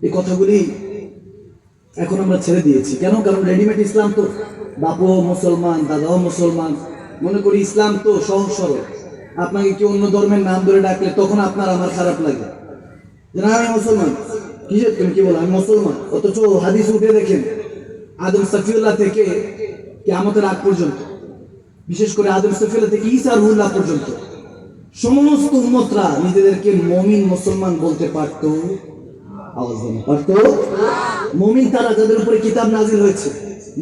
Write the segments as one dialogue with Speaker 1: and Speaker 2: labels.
Speaker 1: এই কথাগুলি এখন আমরা ছেড়ে দিয়েছি। কেন? কারণ রেডিমেড ইসলাম তো। বাপও মুসলমান, দাদাও মুসলমান। মনে করি ইসলাম তো সহজ সরল। আপনাকে কি অন্য ধর্মের নাম ধরে ডাকলে তখন আপনার আমার খারাপ লাগে। না আমি মুসলমান? তুমি কি বলো? আমি মুসলমান। অথচ হাদিস উঠে দেখেন, আদম সফিউল্লাহ থেকে কি আমাদের আগ পর্যন্ত, বিশেষ করে আদম সফিউল্লাহ থেকে ঈসা রুল্লাহ পর্যন্ত, সমস্ত উম্মতরা নিজেদেরকে মমিন মুসলমান বলতে পারতো। তারা যাদের উপরে কিতাব হয়েছে,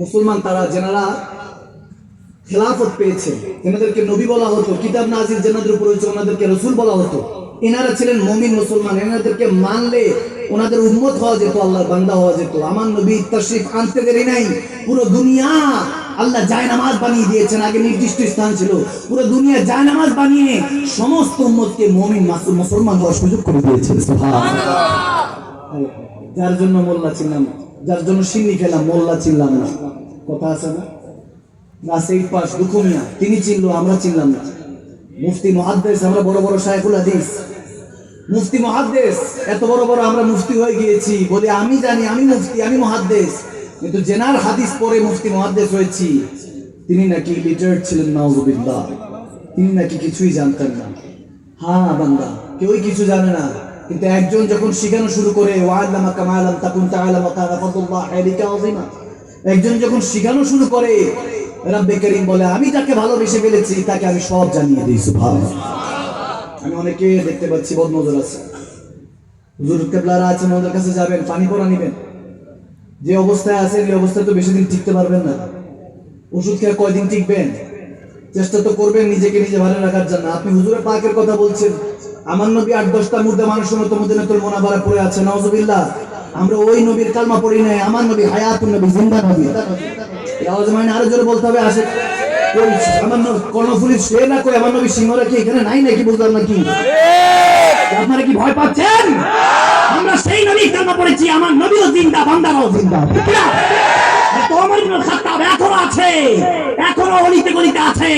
Speaker 1: মুসলমান তারা যেনারা খেলাফত পেয়েছে, এনাদেরকে নবী বলা হতো, কিতাব নাজিল যেনাদের হয়েছে, ওনাদেরকে রসুল বলা হতো। এনারা ছিলেন মমিন মুসলমান, এনাদেরকে মানলে ওনাদের উম্মত হওয়া যেত, আল্লাহর বান্দা হওয়া যেত। আমার নবী আনতে দেরি নাই, পুরো দুনিয়া আল্লাহ বানিয়ে দিয়েছেন, আগে নির্দিষ্ট স্থান ছিল। পুরো দুনিয়া জায় নামাজ বানিয়ে সমস্ত উম্মতকে মমিন মুসলমান হওয়ার সুযোগ করে সুবহানাল্লাহ। যার জন্য মোল্লা চিনলাম যার জন্য সিন্নি খেলাম, মোল্লা চিনলাম না। কথা আছে না? না, সেই পাশ দুকুমিয়া তিনি চিনলো, আমরা চিনলাম না। মুফতি মহাদ্দেশ আমরা বড় বড় শায়খুল হাদিস। মুফতি মহাদ্দেশ এত বড় বড় আমরা মুফতি হয়ে গিয়েছি। বলে, আমি জানি, আমি মুফতি, আমি মহাদ্দেশ কিন্তু জেনার হাদিস পরে মুফতি মহাদ্দেশ হয়েছি। তিনি নাকি লিটারেট ছিলেন, নাউজুবিল্লাহ। তিনি নাকি কিছুই জানতেন না। হ্যাঁ বান্দা, কেউই কিছু জানে না। কিন্তু একজন যখন শেখানো শুরু করে একজন যখন শেখানো শুরু করে, রাব্বে করিম বলে, আমি তাকে ভালোবেসে ফেলেছি, তাকে আমি সব জানিয়ে দিই, সুবহানাল্লাহ। আমি অনেকে দেখতে পাচ্ছি, বদনজর আছে। হুজুর কেবলারা আছেন, ওদের কাছে যাবেন, পানি পড়া নিবেন। যে অবস্থায় আছেন, এই অবস্থায় তো বেশি দিন টিকতে পারবেন না। ওষুধ খেয়ে কয়দিন টিকবেন? চেষ্টা তো করবেন নিজেকে নিজে ভালো রাখার জন্য। আপনি হুজুরের পাকের কথা বলছেন আমার নবী আট, দশটা মুদ্রা মানুষের মতো মদিনাতুল মোনাবারা পড়ে আছে নওয়াজুবিল্লাহ আমরা ওই নবীর কালমা পড়ি নাই, আমার নবী হায়াতুন নবী, জিন্দা নবী। আওয়াজ মানে আরও জোরে বলতে হবে, আসে। আমার নবী, কর্ণফুলি, সে না কই আমার নবী সিংহরা কি এখানে নাই নাকি বুঝলাম নাকি আপনারা কি ভয় পাচ্ছেন? আমরা সেই নবীর কালমা পড়েছি, আমার নবীও জিন্দা, বান্দারাও জিন্দা। ঠিক না? তো ওমর ইবনে খাত্তাব আছে, এখনও অলিতে গলিতে আছে।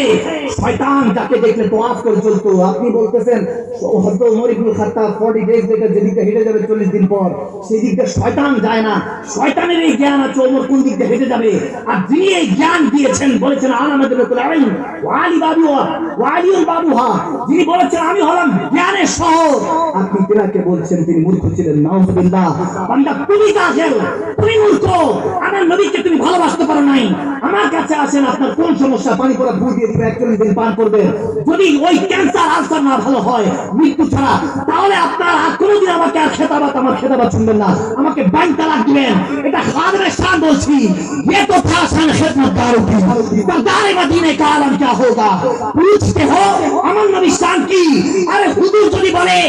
Speaker 1: শয়তান যাকে দেখলে তোয়াফ করে চলতো আপনি বলতেছেন ওমর খাত্তাব 40 ডেজ থেকে যেদিকে হেঁটে যাবে 40 দিন পর, সেই শয়তান যায় না। শয়তানের এই জ্ঞান আছে, ওমর কোন হেঁটে যাবে? আর যিনি এই জ্ঞান দিয়েছেন, বলেছেন আলাইম ওয়ালি বাবুহা যিনি বলেছেন, আমি হলাম জ্ঞানের শহর আপনি বলছেন, তিনি মূর্খ ছিলেন, নাউজুবিল্লাহ। বান্দা, তুমি কাফের, তুমি মূর্খ। আমার নবীকে তুমি ভালোবাসতে পারো নাই। আমার কাছে আসেন, আপনার কোন সমস্যা? পানি পড়া ভুল দিয়ে দিবে দিন পান করবে যদি ওই ক্যান্সার আলসার না ভালো হয় মৃত্যু ছাড়া তাহলে আপনার আর কোনোদিন আমাকে আর খেতাবাত আমার খেতাবাত শুনবেন না আমাকে বাইন তালাক দিবেন এটা খাদরে শান বলছি ये तो था शान खिदमतगारों की सरदार मदीने का आलम क्या होगा पूछते हो अमन नबी शान की আরে হুজুর যদি বলে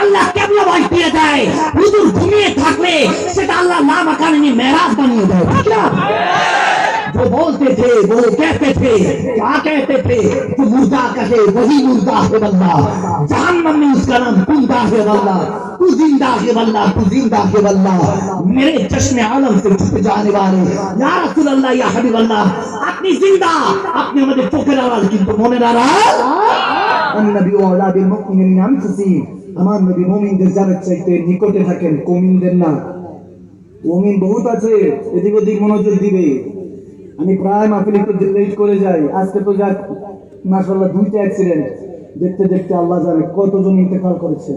Speaker 1: আল্লাহ কেবলা ভয় দিয়ে দেয় হুজুর ঘুমিয়ে থাকলে সেটা আল্লাহ না মাকানে নিয়ে মেরাজ বানিয়ে দেয় ঠিক না जो बोलते थे वो कहते थे क्या कहते थे तू मुर्दा कहे वही मुर्दा है बल्ला जहन्नम में उसका नाम कुंदा है बल्ला तू जिंदा है बल्ला तू जिंदा है बल्ला मेरे चश्मे आलम से छुप जाने वाले या रसूल अल्लाह या हबीब अल्लाह আপনি জিন্দা আপনি আমাদের চোখের আড়াল কিন্তু মনের আড়াল النبي وعلى بالمؤمنين من انفسهم আমার নবী মুমিনদের জানার চাইতে নিকটে থাকেন কমিনদের না কমিন বহুত আছে এদিক ওদিক মনোযোগ দিবে আমি প্রায় মাহফিল একটু লেট করে যাই। আজকে তো যাক মাসাল্লাহ দুইটা অ্যাক্সিডেন্ট দেখতে দেখতে আল্লাহ জানে কতজন ইন্তেকাল করেছে।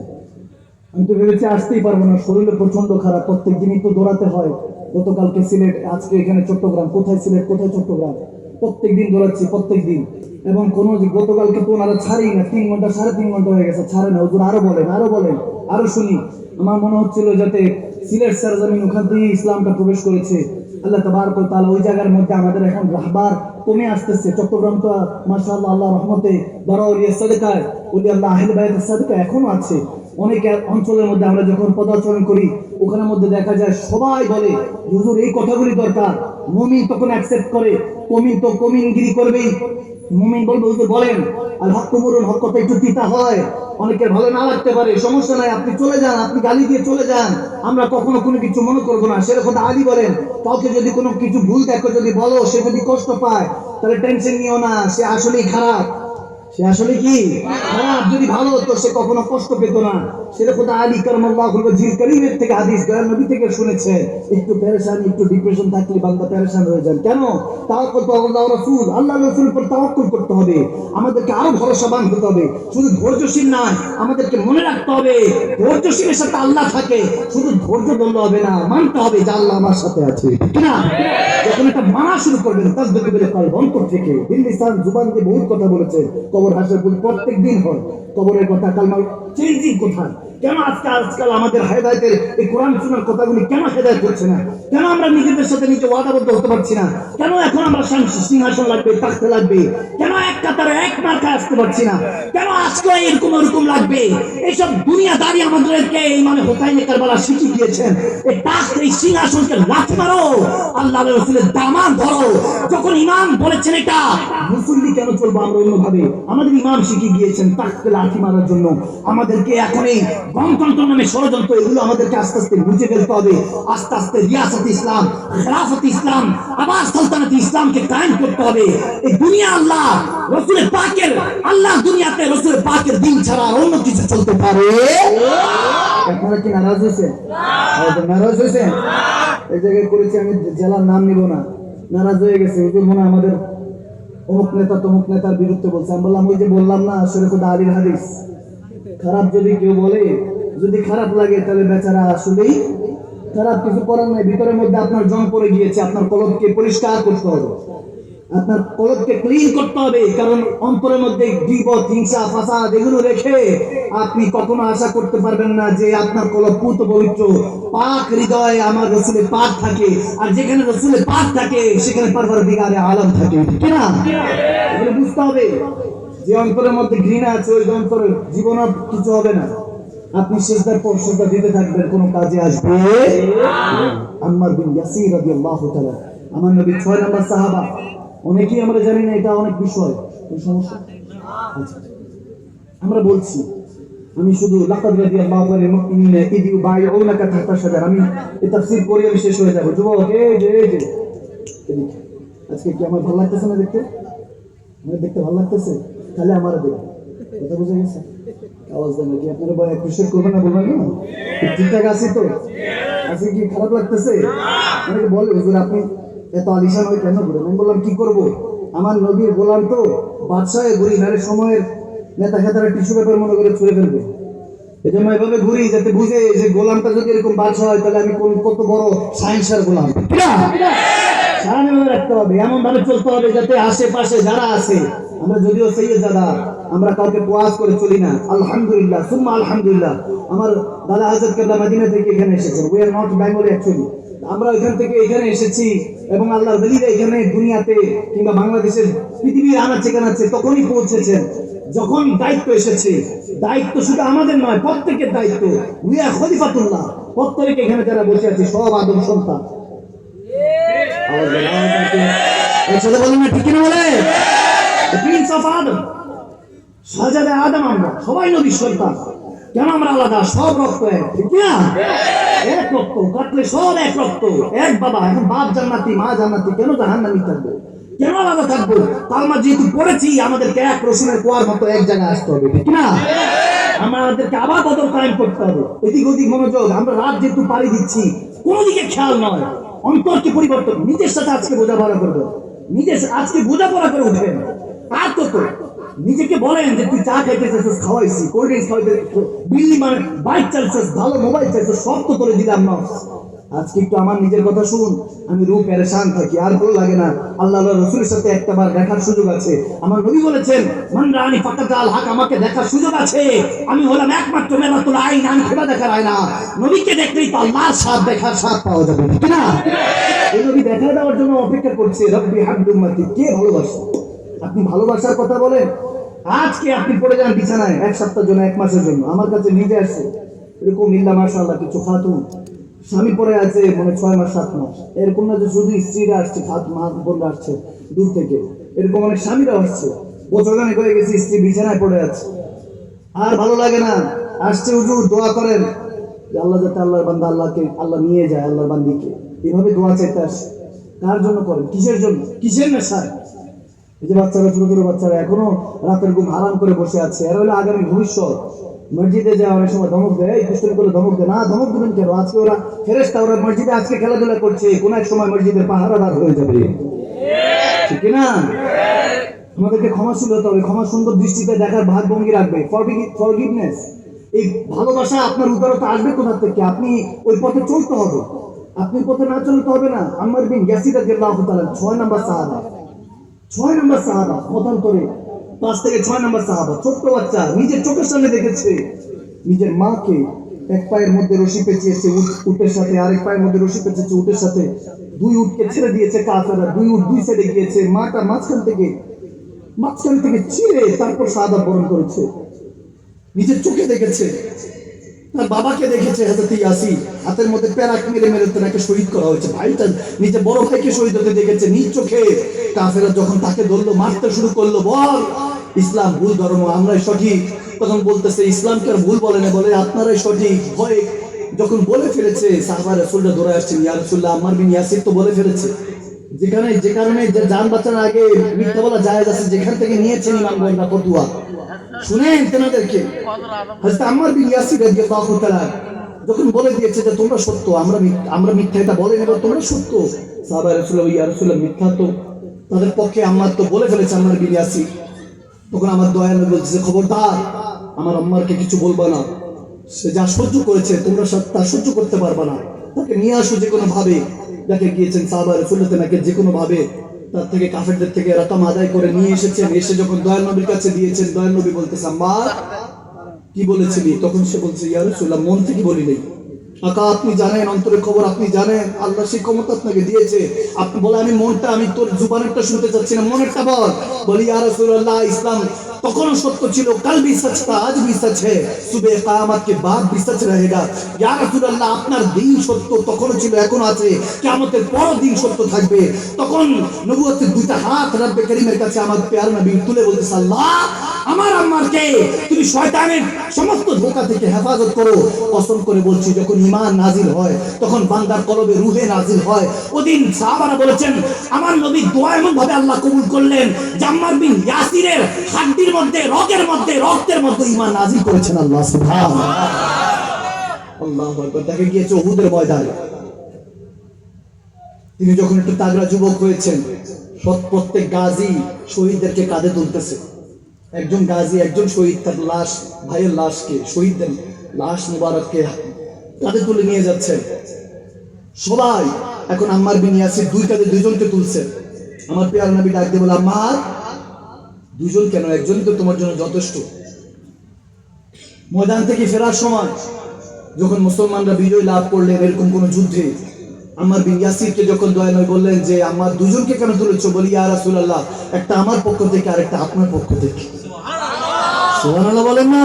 Speaker 1: আমি তো ভেবেছি আসতেই পারব না শরীরে প্রচণ্ড খারাপ, প্রত্যেক দিনই তো দৌড়াতে হয়। গতকালকে সিলেট, আজকে এখানে চট্টগ্রাম। কোথায় সিলেট, কোথায় চট্টগ্রাম? প্রত্যেক দিন দৌড়াচ্ছি, প্রত্যেক দিন। এবং কোনো গতকালকে তো ওনারা ছাড়েই না, তিন ঘণ্টা, সাড়ে তিন ঘণ্টা হয়ে গেছে, ছাড়ে না। ওদের আরও বলেন আরও বলেন, আরও শুনি। আমার মনে হচ্ছিল যাতে সিলেট সারা সারজামিন ওখান থেকে ইসলামটা প্রবেশ করেছে। আল্লাহ তবার তাহলে ওই জায়গার মধ্যে আমাদের এখন রাহবার কমে আসতেছে। চট্টগ্রাম তো মার্শাল আল্লাহ রহমতে বারাউলিয়া সাদকায়। ওলি আল্লাহ আহলে ভাই সাদেকা এখনও আছে। অনেক অঞ্চলের মধ্যে আমরা যখন পদাচরণ করি, ওখানের মধ্যে দেখা যায় সবাই বলে, হুজুর, এই কথাগুলি দরকার। মুমিন তখন অ্যাকসেপ্ট করে কমিন তো কমিনগিরি করবেই। মুমিন বলবে, হুজুর বলেন আর হক বলুন হক কথা একটু তিতা হয়। অনেকের ভালো না লাগতে পারে, সমস্যা নাই, আপনি চলে যান, আপনি গালি দিয়ে চলে যান। আমরা কখনো কোনো কিছু মনে করব না। সেরকম আলী বলেন, কাউকে যদি কোনো কিছু ভুল দেখো, যদি বলো, সে যদি কষ্ট পায়, তাহলে টেনশন নিও না, সে আসলেই খারাপ। সে আসলে কি? খারাপ, যদি ভালো হতো, সে কখনো কষ্ট পেত না। সেটা কোথাও আলী কারমাল্লাহ জিল করিমের থেকে হাদিস নবী থেকে শুনেছে। একটু প্যারেশান একটু ডিপ্রেশন থাকলে বান্দা প্যারেশান হয়ে যান কেন? আল্লাহ রাসূল। আল্লাহ উপর করতে হবে। আমাদেরকে আরও ভরসাবান হতে হবে। শুধু ধৈর্যশীল না আমাদেরকে মনে রাখতে হবে। ধৈর্যশীলের সাথে আল্লাহ থাকে। শুধু ধৈর্য ধরলে হবে না, মানতে হবে যে আল্লাহ আমার সাথে আছে। না? যখন একটা মানা শুরু করবেন অন্তর থেকে। স্থান জুবান দিয়ে বহুত কথা বলেছে, কবর হাসের প্রত্যেক দিন হয়। কবরের কথা কালমার চেঞ্জিং কোথায়? কেন আজকে আজকাল আমাদের হেদায়তের এই কোরআন শোনার কথাগুলি কেন হেদায়ত করছে না? কেন আমরা নিজেদের সাথে নিজে ওয়াদাবদ্ধ হতে পারছি না? কেন এখন আমরা সিংহাসন লাগবে থাকতে লাগবে? কেন এক কাতারে এক মার্কা আসতে পারছি না? কেন আজকে এরকম এরকম লাগবে? এইসব দুনিয়াদারি আমাদেরকে এই মানে হোসাইনে কারবালা শিখিয়ে দিয়েছেন। এই তাক এই সিংহাসনকে লাথি মারো। আল্লাহ রসুলের দামান ধরো। যখন ইমাম বলেছেন এটা, মুসল্লি কেন চলবো আমরা অন্যভাবে? আমাদের ইমাম শিখিয়ে গিয়েছেন তাককে লাথি মারার জন্য। আমাদেরকে এখন এই গণতন্ত্র নামে ষড়যন্ত্র, এগুলো আমাদেরকে আস্তে আস্তে বুঝে ফেলতে হবে। আস্তে আস্তে রিয়াসত ইসলাম, খেলাফত ইসলাম আবার সালতানাত ইসলামকে কায়েম করতে হবে। এই দুনিয়া আল্লাহ রসুলের পাকের, আল্লাহ দুনিয়াতে রসুলের পাকের দিন ছাড়া অন্য কিছু চলতে পারে? আপনারা কি নারাজ হয়েছেন? নারাজ হয়েছেন? এই জায়গায় করেছি, আমি জেলার নাম নিব না। নারাজ হয়ে গেছে, হুজুর মনে আমাদের অমুক নেতা তমুক নেতার বিরুদ্ধে বলছে। আমি বললাম, ওই যে বললাম না সেরকম আলীর হাদিস। খারাপ যদি কেউ বলে, যদি খারাপ লাগে, তাহলে বেচারা আসলেই খারাপ কিছু করার নাই। ভিতরের মধ্যে আপনার জং পড়ে গিয়েছে, আপনার কলবকে পরিষ্কার করতে হবে। আপনার কলবকে ক্লিন করতে হবে, কারণ অন্তরের মধ্যে বিপদ হিংসা, ফাসাদ এগুলো রেখে আপনি কখনো আশা করতে পারবেন না যে আপনার কলব পুত পবিত্র। পাক হৃদয়ে আমার রসুলের পাক থাকে, আর যেখানে রসুলের পাক থাকে, সেখানে পারবার দিগারে আলম থাকে। ঠিক না? বুঝতে হবে। যে অন্তরের মধ্যে ঘৃণা আছে, ওই অন্তরে জীবন কিছু হবে না। আপনি শেষদার পর শেষদার দিতে থাকবেন, কোনো কাজে আসবে আম্মার বিন ইয়াসির রাদিয়াল্লাহু তাআলা, আমার নবী ছয় নম্বর সাহাবা। অনেকেই আমরা জানি না, এটা অনেক বিষয়। কোন সমস্যা? আচ্ছা। আমরা বলছি, আমি শুধু লাকাদ রাদিয়াল্লাহু আনহু মুমিনিনা, ইদ ইউবাইউনাকা তাহতা শাজার, আমি এই তাফসীর করে আমি শেষ হয়ে যাব। যুবক, এই যে এই যে। আজকে কি আমার ভালো লাগতেছে না দেখতে? আমার দেখতে ভালো লাগতেছে? তাহলে আমার দেবে কথা বুঝে গেছে? আওয়াজ দেন কি আপনারা বয় অ্যাপ্রিশিয়েট করবেন না বলবেন না ঠিকঠাক আছি তো? আজকে কি খারাপ লাগতেছে? অনেকে বলে, হুজুর, আপনি এত আলিশান হয়ে কেন ঘুরেন? আমি বললাম, কি করব? আমার নবীর গোলাম তো বাদশাহে ঘুরি, নারে সময়ের নেতা খেতারা টিস্যু পেপার মনে করে ছুঁড়ে ফেলবে। এই জন্য এভাবে ঘুরি যাতে বুঝে যে গোলামটা যদি এরকম বাদশা হয়, তাহলে আমি কোন কত বড় সায়েন্সের গোলাম। এমন ভাবে চলতে হবে যাতে আশেপাশে যারা আছে আমরা যদিও সৈয়দ দাদা আমরা কাউকে প্রয়াস করে চলি না আলহামদুলিল্লাহ সুম্মা আলহামদুলিল্লাহ আমার দাদা হাজরত কেবলা মদিনা থেকে এখানে এসেছেন we are not Bengali actually আমরা এখান থেকে এখানে এসেছি এবং আল্লাহর বলিরা এখানে দুনিয়াতে কিংবা বাংলাদেশের পৃথিবীর আনাচে কানাচে তখনই পৌঁছেছেন যখন দায়িত্ব এসেছে দায়িত্ব শুধু আমাদের নয় প্রত্যেকের দায়িত্ব উই আর খলিফাতুল্লাহ প্রত্যেকে এখানে যারা বসে আছে, সব আদম সন্তান আওয়াজ দেন, আওয়াজ দেন কি? আমরা কেন না মা থাকব? থাকব? কালমা যেহেতু পড়েছি, আমাদেরকে এক রসুনের কোয়ার মতো এক জায়গায় আসতে হবে, ঠিক না আমাদেরকে আবার বদল করতে হবে। এদিক ওদিক মনোযোগ, আমরা রাত যেহেতু পাড়ি দিচ্ছি, কোনো দিকে খেয়াল নয়। অন্তরকে পরিবর্তন নিজের সাথে আজকে বোঝাপড়া করবে। নিজের আজকে বোঝাপড়া করে উঠবেন আর তো নিজেকে বলেন যে তুই চা খাইতে চাইছিস খাওয়াইছি কোল্ড ড্রিঙ্কস খাওয়াইতে বিল্লি মানে বাইক চালছিস ভালো মোবাইল চাইছিস সব তো করে দিলাম না। আজকে একটু আমার নিজের কথা শুন আমি রূপ পেরেশান থাকি, আর ভালো লাগে না। আল্লাহ রসুলের সাথে একটা বার দেখার সুযোগ আছে। আমার নবী বলেছেন, মান রানি ফাকাত আল হক আমাকে দেখার সুযোগ আছে। আমি হলাম একমাত্র মেরাতুল আইন, আমি খোদা দেখার আয়না। নবীকে দেখলেই তো আল্লাহর স্বাদ, দেখার স্বাদ পাওয়া যাবে, ঠিক না? এই নবী দেখা দেওয়ার জন্য অপেক্ষা করছে, রব্বি হাবদুম্মাতি কে ভালোবাসে? আপনি ভালোবাসার কথা বলেন? আজকে আপনি পড়ে যান বিছানায়, এক সপ্তাহের জন্য, এক মাসের জন্য। আমার কাছে নিজে আসছে এরকম ইল্লা মাশাআল্লাহ, কিছু খাতুন। স্বামী পরে আছে মানে ছয় মাস, সাত মাস। এরকম না যে শুধু স্ত্রীরা আসছে খাত মা বোনরা আসছে দূর থেকে। এরকম অনেক স্বামীরা আসছে। বছর খানেক হয়ে গেছে, স্ত্রী বিছানায় পড়ে আছে। আর ভালো লাগে না। আসছে হুজুর, দোয়া করেন। আল্লাহ যাতে আল্লাহর বান্দা আল্লাহকে, আল্লাহ নিয়ে যায়, আল্লাহর বান্দিকে। এইভাবে দোয়া চাইতে আসে। কার জন্য করেন? কিসের জন্য? কিসের নেশায় এই যে বাচ্চারা, ছোট ছোট বাচ্চারা এখনও রাতের ঘুম হারাম করে বসে আছে। এরা হলো আগামী ভবিষ্যৎ। মসজিদে অনেক সময় ধমক দেয়, এই দুষ্টুমি করে ধমক দেয় না, ধমক দেবেন কেন? আজকে ওরা ফেরেস্তা ওরা মসজিদে আজকে খেলাধুলা করছে, কোন এক সময় মসজিদের পাহারাদার হয়ে যাবে। ঠিক না আমাদেরকে ক্ষমাশীল হতে হবে, ক্ষমা সুন্দর দৃষ্টিতে দেখার ভাগ ভঙ্গি রাখবে ফরগিভনেস এই ভালোবাসা আপনার উদারতা আসবে কোথা থেকে? আপনি ওই পথে চলতে হবে। আপনি পথে না চলতে হবে না? আমার বিন ইয়াসির রাদিয়াল্লাহু তাআলা, ছয় নাম্বার সাহাবা। ছয় নম্বর সাহাবা, মতান্তরে পাঁচ থেকে ছয় নম্বর সাহাবা, ছোট্ট বাচ্চা, নিজের চোখের সামনে দেখেছে। নিজের মাকে এক পায়ের মধ্যে রশি পেঁচিয়েছে, উট- উটের সাথে, আরেক পায়ের মধ্যে রশি পেঁচিয়েছে উটের সাথে। দুই উটকে ছেড়ে দিয়েছে কাফেরা দুই উট দুই সাইডে গিয়েছে। মাটা মাঝখান থেকে মাঝখান থেকে ছিঁড়ে তারপর সাদা বরণ করেছে। নিজের চোখে দেখেছে। তার বাবাকে দেখেছে হাজরত ইয়াসিন। হাতের মধ্যে প্যারাক মেরে মেরে তাকে শহীদ করা হয়েছে। ভাইটা নিজে বড় ভাইকে শহীদ হতে দেখেছে, নিজ চোখে। কাফেরা যখন তাকে ধরলো, মারতে শুরু করল, বল, ইসলাম ভুল ধর্ম, আমরাই সঠিক। তখন বলতেছে, ইসলামকে আর ভুল বলে না। বলে, আপনারাই সঠিক। ভয় যখন বলে ফেলেছে, সাহাবা রাসূলরা ধরে আসছেন ইয়া রাসূলুল্লাহ, আমার বিন ইয়াসির তো বলে ফেলেছে। যেখানে, যে কারণে যান বাঁচানোর আগে মিথ্যা বলা জায়েজ আছে, যেখান থেকে নিয়েছেন ইমামগণরা ফতুয়া। শুনেন তেনাদেরকে বিন ইয়াসির রাদিয়াল্লাহু তাআলা যখন বলে দিয়েছে যে তোমরা সত্য, আমরা আমরা মিথ্যা এটা বলে নেব, তোমরা সত্য। সাহাবা রাসূলুল্লাহ ইয়া রাসূলুল্লাহ মিথ্যা তো তাদের পক্ষে আম্মার তো বলে ফেলেছে আম্মার বিন ইয়াসির। তখন আমার দয়া নবী বলছে, খবরদার, আমার আম্মারকে কিছু বলবা না। সে যা সহ্য করেছে, তোমরা তা সহ্য করতে পারবা না। তাকে নিয়ে আসো যে কোনো ভাবে যাকে গিয়েছেন সাহাবা রসুল্লাহ নাকি যে কোনো ভাবে তার থেকে কাফেরদের থেকে রকম আদায় করে নিয়ে এসেছেন। এসে যখন দয়াল নবীর কাছে দিয়েছেন, দয়াল নবী বলতেছে, মা, কি বলেছিলি? তখন সে বলছে, ইয়া রাসূলুল্লাহ, মন থেকে বলি নাই। আকা, আপনি জানেন অন্তরের খবর আপনি জানেন, আল্লাহ সেই ক্ষমতা আপনাকে দিয়েছে। আপনি বলে আমি মনটা, আমি তোর জুবানেরটা শুনতে চাচ্ছি না, মনেরটা বল। বলি, ইয়া রাসূলুল্লাহ, ইসলাম তখনও সত্য ছিল কাল भी सच था आज भी सच है सुबह कियामत के बाद भी सच रहेगा ইয়া রাসূলুল্লাহ আপনার দিন সত্য তখনও ছিল এখনো আছে কিয়ামতের পর দিন সত্য থাকবে তখন নবুয়তের দুইটা হাত রব্বে করিমের কাছে আমার প্যার নবী তুলে বলতেছে আল্লাহ আমার আম্মারকে তুমি শয়তানের সমস্ত ধোকা থেকে হেফাজত করো কসম করে বলছি যখন ইমান নাজিল হয় তখন বান্দার কলবে রুহে নাজিল হয় ওদিন সাহাবারা বলেছেন আমার নবী দোয়া এমন ভাবে আল্লাহ কবুল করলেন জাম্মার বিন ইয়াসিরের হাড্ডির মধ্যে, রগের মধ্যে, রক্তের মধ্যে ইমান নাজিল করেছেন আল্লাহ, সুবহানাল্লাহ। আল্লাহু গিয়েছে উহুদের ময়দানে। তিনি যখন একটু তাগড়া যুবক হয়েছেন প্রত্যেক গাজী শহীদদেরকে কাঁধে তুলতেছে। একজন গাজী, একজন শহীদ, তার লাশ, ভাইয়ের লাশকে, শহীদদের লাশ মুবারককে কাঁধে তুলে নিয়ে যাচ্ছেন সবাই, এখন আম্মার বিন ইয়াসির দুই কাঁধে দুইজনকে তুলছেন আমার পেয়ার নবী ডাক দিয়ে বলে, আম্মার দুজন কেন? একজনই তো তোমার জন্য যথেষ্ট। ময়দান থেকে ফেরার সময় যখন মুসলমানরা বিজয় লাভ করলেন এরকম কোন যুদ্ধে আমার বিন ইয়াসিরকে যখন দয়া নয় বললেন যে, আমার দুজনকে কেন তুলেছ? বলি, ইয়া রাসূলুল্লাহ, একটা আমার পক্ষ থেকে আর একটা আপনার পক্ষ থেকে। সুবহানাল্লাহ বলেন না।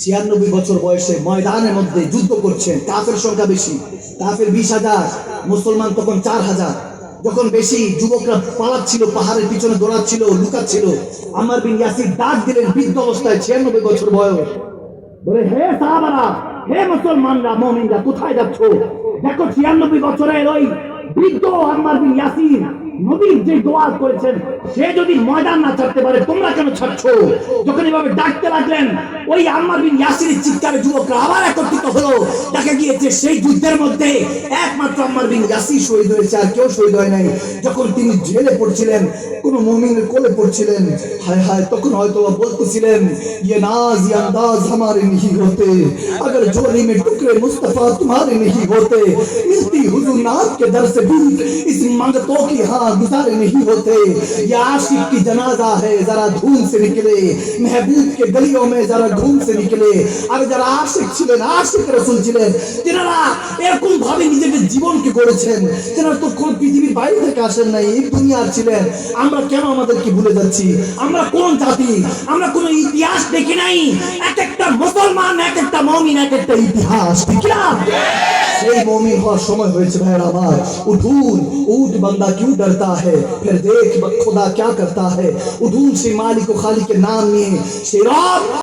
Speaker 1: ছিয়ানব্বই বছর বয়সে ময়দানের মধ্যে যুদ্ধ করছেন। কাফের সংখ্যা বেশি। কাফের বিশ হাজার, মুসলমান তখন চার হাজার। যখন বেশি যুবকরা পালাচ্ছিল, পাহাড়ের পিছনে দৌড়াচ্ছিল, লুকাচ্ছিল। আমার বিন ইয়াসির ডাক দিলেন বৃদ্ধ অবস্থায়, ছিয়ানব্বই বছর বয়স। বলে, হে সাহাবারা, হে মুসলমানরা, মমিনরা, কোথায় যাচ্ছ? দেখো, ছিয়ানব্বই বছরের ওই বৃদ্ধ আমার বিন ইয়াসিন নবীর যে দোয়া করেছেন, সে যদি ময়দান না ছাড়তে পারে, তোমরা কেন ছাড়ছ? যখন এভাবে ডাকতে লাগলেন, ওই আম্মা বিন ইয়াসির চিৎকারে যুবকরা আবার একত্রিত হলো। দেখা গিয়েছে সেই যুদ্ধের মধ্যে একমাত্র আম্মার বিন ইয়াসির শহীদ হয়েছে আর কেউ শহীদ হয় নাই যখন তিনি জেলে পড়ছিলেন কোন মমিনের কোলে পড়ছিলেন হায় হায় তখন হয়তো বলতেছিলেন ये नाज ये अंदाज हमारे नहीं होते अगर झोली में टुकड़े मुस्तफा तुम्हारे नहीं होते मिलती हुजूर नाथ के दर से भी इस मंगतों की हाँ गुजारे नहीं होते ये आशिक की जनाजा है जरा धूम से निकले महबूब के गलियों में जरा घूम से निकले আর যারা আশিক ছিলেন আশিক রসুল ছিলেন তেনারা এরকম ভাবে নিজেকে জীবন
Speaker 2: জীবনকে গড়েছেন তেনারা তো কোন পৃথিবীর বাইরে থেকে আসেন নাই এই দুনিয়ার ছিলেন আমরা কেন আমাদেরকে ভুলে যাচ্ছি আমরা কোন জাতি আমরা কোন ইতিহাস দেখি নাই এক একটা মুসলমান এক একটা মমিন এক একটা ইতিহাস ঠিক না সেই মমিন হওয়ার সময় হয়েছে ভাইয়ের আমার উঠুন উঠ बंदा क्यों डरता है फिर देख खुदा क्या करता है उठून से मालिक ও খালিকের নাম নিয়ে সে রব